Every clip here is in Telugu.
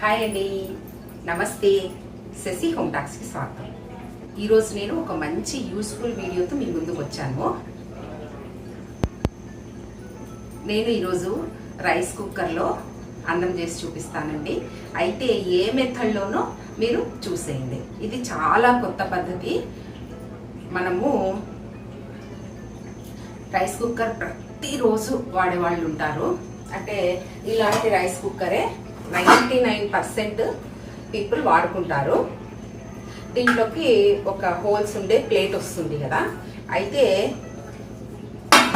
హాయ్ అండి. నమస్తే. శశి హోమ్ టాక్స్కి స్వాగతం. ఈరోజు నేను ఒక మంచి యూస్ఫుల్ వీడియోతో మీ ముందుకు వచ్చాను. నేను ఈరోజు రైస్ కుక్కర్లో అన్నం చేసి చూపిస్తానండి. అయితే ఏ మెథడ్లోనో మీరు చూసేయండి. ఇది చాలా కొత్త పద్ధతి. మనము రైస్ కుక్కర్ ప్రతిరోజు వాడేవాళ్ళు ఉంటారు. అంటే ఇలాంటి రైస్ కుక్కరే నైంటీ నైన్ పర్సెంట్ పీపుల్ వాడుకుంటారు. దీంట్లోకి ఒక హోల్స్ ఉండే ప్లేట్ వస్తుంది కదా. అయితే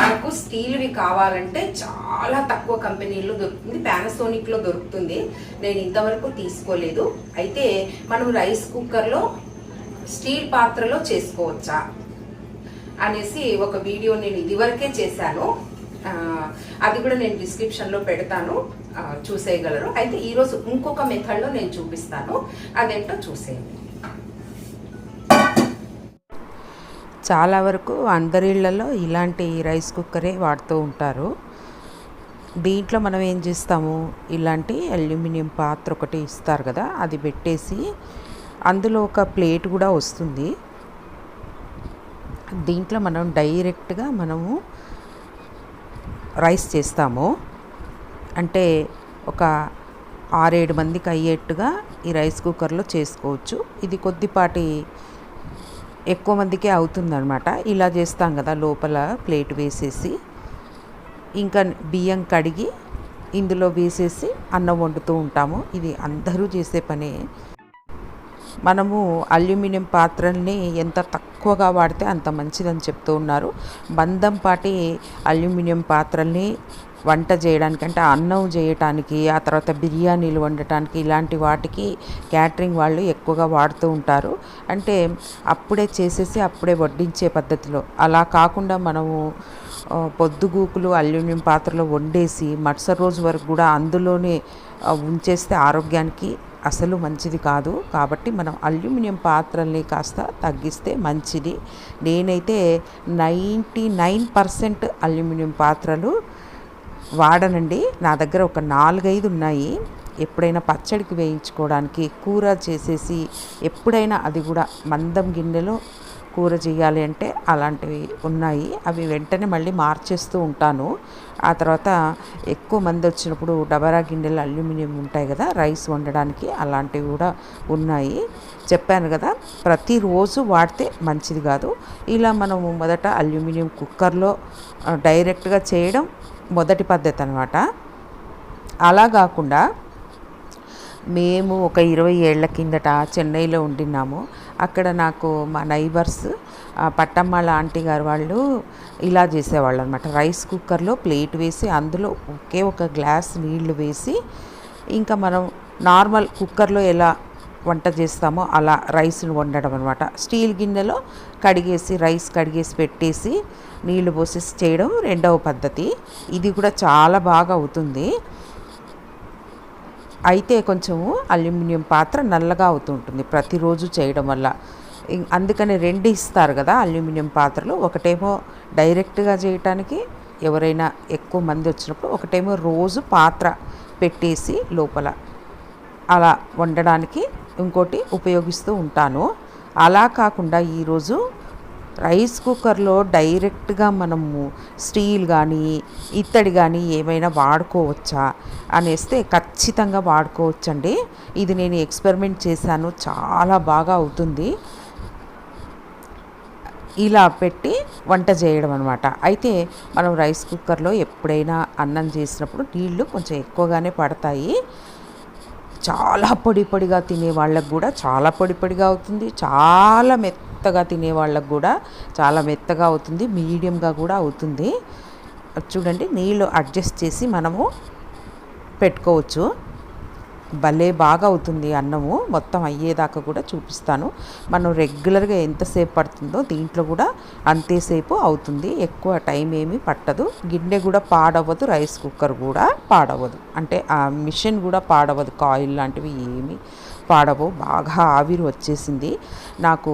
మనకు స్టీల్వి కావాలంటే చాలా తక్కువ కంపెనీల్లో దొరుకుతుంది. పానాసోనిక్లో దొరుకుతుంది. నేను ఇంతవరకు తీసుకోలేదు. అయితే మనం రైస్ కుక్కర్లో స్టీల్ పాత్రలో చేసుకోవచ్చా అనేసి ఒక వీడియో నేను ఇదివరకే చేశాను. అది కూడా నేను డిస్క్రిప్షన్లో పెడతాను. చూసేయగలరు. అయితే ఈరోజు ఇంకొక మెథడ్లో నేను చూపిస్తాను. అదేంటో చూసేయండి. చాలా వరకు అందరిళ్ళలో ఇలాంటి రైస్ కుక్కరే వాడుతూ ఉంటారు. దీంట్లో మనం ఏం చేస్తాము? ఇలాంటి అల్యూమినియం పాత్ర ఒకటి ఇస్తారు కదా అది పెట్టేసి అందులో ఒక ప్లేట్ కూడా వస్తుంది. దీంట్లో మనం డైరెక్ట్గా మనము రైస్ చేస్తాము. అంటే ఒక ఆరేడు మందికి అయ్యేట్టుగా ఈ రైస్ కుక్కర్లో చేసుకోవచ్చు. ఇది కొద్దిపాటి ఎక్కువ మందికే అవుతుందన్నమాట. ఇలా చేస్తాం కదా లోపల ప్లేట్ వేసేసి. ఇంకా బియ్యం కడిగి ఇందులో వేసేసి అన్నం వండుతూ ఉంటాము. ఇది అందరూ చేసే పనే. మనము అల్యూమినియం పాత్రల్ని ఎంత తక్కువగా వాడితే అంత మంచిదని చెప్తూ ఉన్నారు. బంధం పాటి అల్యూమినియం పాత్రల్ని వంట చేయడానికి అంటే అన్నం చేయటానికి ఆ తర్వాత బిర్యానీలు వండటానికి ఇలాంటి వాటికి క్యాటరింగ్ వాళ్ళు ఎక్కువగా వాడుతూ ఉంటారు. అంటే అప్పుడే చేసేసి అప్పుడే వడ్డించే పద్ధతిలో. అలా కాకుండా మనము పొద్దుగూకులు అల్యూమినియం పాత్రలో వండేసి మరుసటి రోజు వరకు కూడా అందులోనే ఉంచేస్తే ఆరోగ్యానికి అసలు మంచిది కాదు. కాబట్టి మనం అల్యూమినియం పాత్రల్ని కాస్త తగ్గిస్తే మంచిది. నేనైతే నైంటీ నైన్ పర్సెంట్ అల్యూమినియం పాత్రలు వాడనండి. నా దగ్గర ఒక నాలుగైదు ఉన్నాయి. ఎప్పుడైనా పచ్చడికి వేయించుకోవడానికి కూర చేసేసి ఎప్పుడైనా అది కూడా మందం గిన్నెలో కూర చేయాలి అంటే అలాంటివి ఉన్నాయి. అవి వెంటనే మళ్ళీ మార్చేస్తూ ఉంటాను. ఆ తర్వాత ఎక్కువ మంది వచ్చినప్పుడు డబరా గిన్నెలు అల్యూమినియం ఉంటాయి కదా రైస్ వండడానికి అలాంటివి కూడా ఉన్నాయి. చెప్పాను కదా ప్రతిరోజు వాడితే మంచిది కాదు. ఇలా మనము మొదట అల్యూమినియం కుక్కర్లో డైరెక్ట్గా చేయడం మొదటి పద్ధతి అనమాట అలా కాకుండా మేము ఒక ఇరవై ఏళ్ళ కిందట చెన్నైలో ఉండినాము అక్కడ నాకు మా నైబర్స్ పట్టమ్మ ఆంటీ గారు వాళ్ళు ఇలా చేసేవాళ్ళు అనమాట రైస్ కుక్కర్లో ప్లేట్ వేసి అందులో ఒకే ఒక గ్లాస్ నీళ్ళు వేసి ఇంకా మనం నార్మల్ కుక్కర్లో ఎలా వంట చేస్తామో అలా రైస్ను వండడం అనమాట. స్టీల్ గిన్నెలో కడిగేసి రైస్ కడిగేసి పెట్టేసి నీళ్ళు పోసేసి చేయడం రెండవ పద్ధతి. ఇది కూడా చాలా బాగా అవుతుంది. అయితే కొంచెము అల్యూమినియం పాత్ర నల్లగా అవుతుంటుంది ప్రతిరోజు చేయడం వల్ల. ఇం- అందుకని రెండు ఇస్తారు కదా అల్యూమినియం పాత్రలు. ఒకటేమో డైరెక్ట్గా చేయటానికి ఎవరైనా ఎక్కువ మంది వచ్చినప్పుడు ఒకటేమో రోజు పాత్ర పెట్టేసి లోపల అలా వండడానికి ఇంకోటి ఉపయోగిస్తూ ఉంటాను. అలా కాకుండా ఈరోజు రైస్ కుక్కర్లో డైరెక్ట్గా మనము స్టీల్ కానీ ఇత్తడి కానీ ఏమైనా వాడుకోవచ్చా అనేస్తే ఖచ్చితంగా వాడుకోవచ్చండి. ఇది నేను ఎక్స్పెరిమెంట్ చేశాను చాలా బాగా అవుతుంది. ఇలా పెట్టి వంట చేయడం అనమాట అయితే మనం రైస్ కుక్కర్లో ఎప్పుడైనా అన్నం చేసినప్పుడు నీళ్ళు కొంచెం ఎక్కువగానే పడతాయి. చాలా పొడి పొడిగా తినే వాళ్ళకు కూడా చాలా పొడి పొడిగా అవుతుంది. చాలా మెత్త మెత్తగా తినే వాళ్ళకు కూడా చాలా మెత్తగా అవుతుంది మీడియంగా కూడా అవుతుంది. చూడండి నీళ్ళు అడ్జస్ట్ చేసి మనము పెట్టుకోవచ్చు. భలే బాగా అవుతుంది అన్నము మొత్తం అయ్యేదాకా కూడా చూపిస్తాను. మనం రెగ్యులర్గా ఎంతసేపు పడుతుందో దీంట్లో కూడా అంతేసేపు అవుతుంది. ఎక్కువ టైం ఏమీ పట్టదు. గిన్నె కూడా పాడవదు రైస్ కుక్కర్ కూడా పాడవదు అంటే ఆ మిషన్ కూడా పాడవదు కాయిల్ లాంటివి ఏమీ పాడవు. బాగా ఆవిరి వచ్చేసింది. నాకు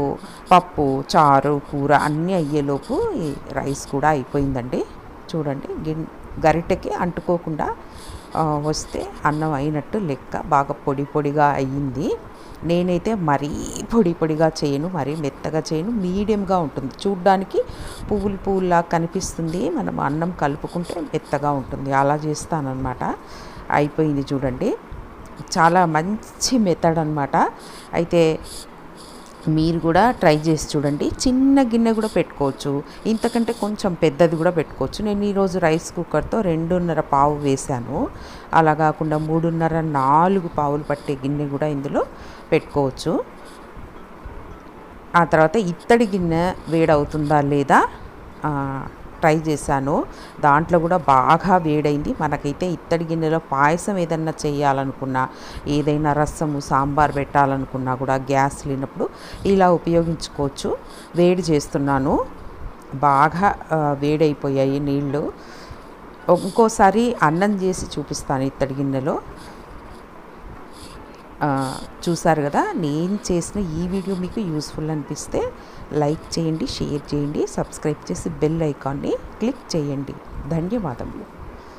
పప్పు చారు కూర అన్నీ అయ్యేలోపు ఈ రైస్ కూడా అయిపోయిందండి. చూడండి గిన్ గరిటెకి అంటుకోకుండా వస్తే అన్నం అయినట్టు లెక్క బాగా పొడి పొడిగా అయ్యింది. నేనైతే మరీ పొడి పొడిగా చేయను మరీ మెత్తగా చేయను మీడియంగా ఉంటుంది. చూడ్డానికి పువ్వులు పువ్వులా కనిపిస్తుంది. మనం అన్నం కలుపుకుంటే మెత్తగా ఉంటుంది. అలా చేస్తానన్నమాట. అయిపోయింది చూడండి. చాలా మంచి మెథడ్ అనమాట అయితే మీరు కూడా ట్రై చేసి చూడండి. చిన్న గిన్నె కూడా పెట్టుకోవచ్చు. ఇంతకంటే కొంచెం పెద్దది కూడా పెట్టుకోవచ్చు. నేను ఈరోజు రైస్ కుక్కర్తో రెండున్నర పావు వేశాను అలా కాకుండా మూడున్నర నాలుగు పావులు పట్టే గిన్నె కూడా ఇందులో పెట్టుకోవచ్చు. ఆ తర్వాత ఇత్తడి గిన్నె వేడవుతుందా లేదా? ట్రై చేశాను. దాంట్లో కూడా బాగా వేడైంది. మనకైతే ఇత్తడి గిన్నెలో పాయసం ఏదన్నా చేయాలనుకున్నా ఏదైనా రసము సాంబార్ పెట్టాలనుకున్నా కూడా గ్యాస్ లేనప్పుడు ఇలా ఉపయోగించుకోవచ్చు. వేడి చేస్తున్నాను. బాగా వేడైపోయాయి నీళ్ళు ఇంకోసారి అన్నం చేసి చూపిస్తాను ఇత్తడి గిన్నెలో. చూసారు కదా నేను చేసిన ఈ వీడియో మీకు యూస్ఫుల్ అనిపిస్తే లైక్ చేయండి షేర్ చేయండి సబ్స్క్రైబ్ చేసి బెల్ ఐకాన్ని క్లిక్ చేయండి. ధన్యవాదములు.